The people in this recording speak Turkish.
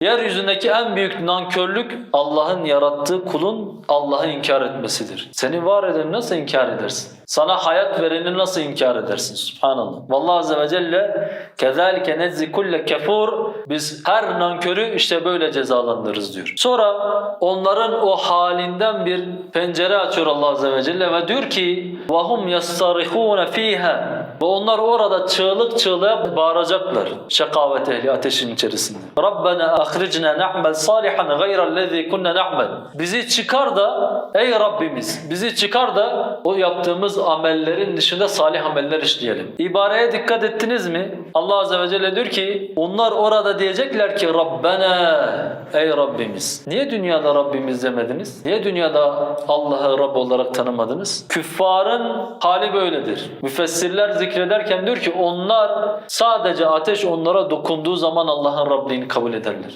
Yeryüzündeki en büyük nankörlük Allah'ın yarattığı kulun Allah'ı inkar etmesidir. Seni var edeni nasıl inkar edersin? Sana hayat vereni nasıl inkar edersin? Subhanallah. Vallahi azze ve celle kezalike nezzi kulle kefur biz her nankörü işte böyle cezalandırırız diyor. Sonra onların o halinden bir pencere açıyor Allah azze ve celle ve diyor ki vahum yastarihune fiha ve onlar orada çığlık çığlığa bağıracaklar. Şekavet ehli ateşin içerisinde. Rabbena ahricna na'mel salihan gayra'llezî kunna na'mel. Bizi çıkar da ey Rabbimiz bizi çıkar da o yaptığımız amellerin dışında salih ameller işleyelim. İbareye dikkat ettiniz mi? Allah Azze ve Celle diyor ki onlar orada diyecekler ki Rabbena ey Rabbimiz. Niye dünyada Rabbimiz demediniz? Niye dünyada Allah'ı Rabb olarak tanımadınız? Küffarın hali böyledir. Müfessirler zikrederken diyor ki onlar sadece ateş onlara dokunduğu zaman Allah'ın Rabliğini kabul ederler.